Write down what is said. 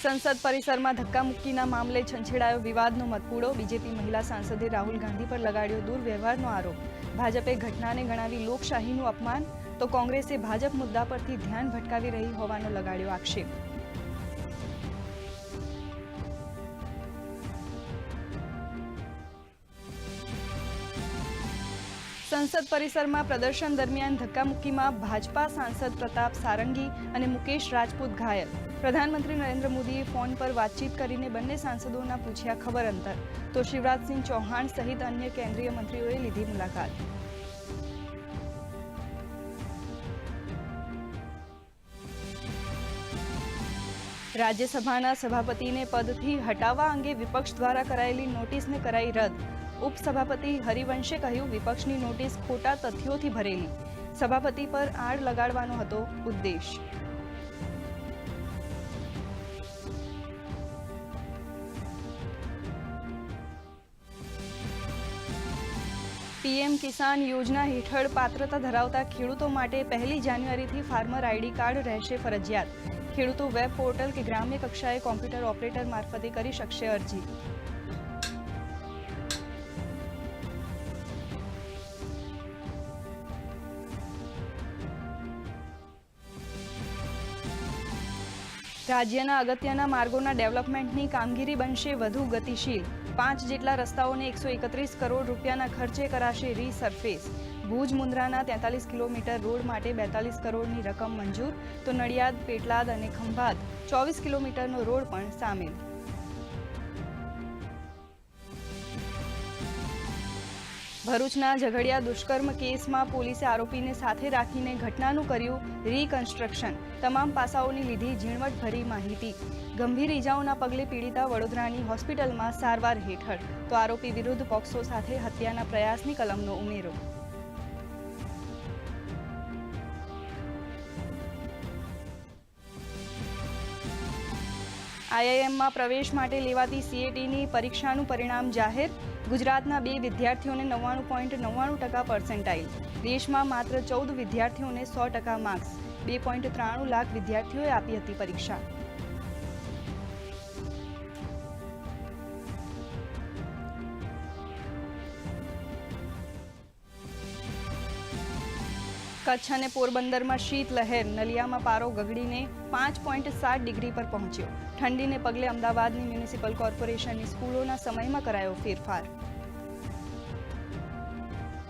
સંસદ પરિસરમાં ધક્કામુક્કીના મામલે છંછેડાયો વિવાદનો મતકૂડો બીજેપી મહિલા સાંસદે રાહુલ ગાંધી પર લગાડ્યો દુર્વ્યવહારનો આરોપ. ભાજપે ઘટનાને ગણાવી લોકશાહીનું અપમાન, તો કોંગ્રેસે ભાજપ મુદ્દા પરથી ધ્યાન ભટકાવી રહી હોવાનો લગાડ્યો આક્ષેપ. સંસદ પરિસરમાં પ્રદર્શન દરમિયાન ધક્કામુક્કીમાં ભાજપા સાંસદ પ્રતાપ સારંગી અને મુકેશ રાજપૂત ઘાયલ. પ્રધાનમંત્રી નરેન્દ્ર મોદીએ ફોન પર વાતચીત કરીને બંને સાંસદોના પૂછ્યા ખબર અંતર. તો શિવરાજસિંહ ચૌહાણ સહિત અન્ય કેન્દ્રીય મંત્રીઓએ લીધી મુલાકાત. રાજ્યસભાના સભાપતિને પદથી હટાવવા અંગે વિપક્ષ દ્વારા કરાયેલી નોટિસને કરાઈ રદ. ઉપસભાપતિ હરિવંશે કહ્યું, વિપક્ષની નોટિસ ખોટા તથ્યોથી ભરેલી. સભાપતિ પર આડ લગાડવાનો હતો ઉદ્દેશ. પીએમ કિસાન યોજના હેઠળ પાત્રતા ધરાવતા ખેડૂતો માટે પહેલી જાન્યુઆરીથી ફાર્મર આઈડી કાર્ડ રહેશે ફરજિયાત. ખેડૂતો વેબ પોર્ટલ કે ગ્રામ્ય કક્ષાએ કોમ્પ્યુટર ઓપરેટર મારફતે કરી શકશે અરજી. રાજ્યના અગત્યના માર્ગોના ડેવલપમેન્ટની કામગીરી બનશે વધુ ગતિશીલ. પાંચ જેટલા રસ્તાઓને એકસો એકત્રીસ કરોડ રૂપિયાના ખર્ચે કરાશે રીસરફેસ ભુજ મુન્દ્રાના તેતાલીસ કિલોમીટર રોડ માટે બેતાલીસ કરોડની રકમ મંજૂર. તો નડિયાદ, પેટલાદ અને ખંભાત ચોવીસ કિલોમીટરનો રોડ પણ સામેલ. ભરૂચના ઝઘડિયા દુષ્કર્મ કેસમાં પોલીસે આરોપીને સાથે રાખીને ઘટનાનું કર્યું રીકન્સ્ટ્રક્શન તમામ પાસાઓની લીધી ઝીણવટભરી માહિતી. ગંભીર ઇજાઓના પગલે પીડિતા વડોદરાની હોસ્પિટલમાં સારવાર હેઠળ. તો આરોપી વિરુદ્ધ પોક્સો સાથે હત્યાના પ્રયાસની કલમનો ઉમેરો. આઈઆઈએમમાં પ્રવેશ માટે લેવાતી સીએટીની પરીક્ષાનું પરિણામ જાહેર. ગુજરાતના બે વિદ્યાર્થીઓને નવ્વાણું પોઈન્ટ નવ્વાણું ટકા પર્સન્ટાઇલ દેશમાં માત્ર ચૌદ વિદ્યાર્થીઓને સો ટકા માર્ક્સ બે પોઈન્ટ ત્રાણું લાખ વિદ્યાર્થીઓએ આપી હતી પરીક્ષા. કચ્છ અને પોરબંદરમાં શીત લહેર નલિયામાં પારો ગગડીને પાંચ પોઈન્ટ સાત ડિગ્રી પર પહોંચ્યો. ઠંડીને પગલે અમદાવાદની મ્યુનિસિપલ કોર્પોરેશનની સ્કૂલોના સમયમાં કરાયો ફેરફાર.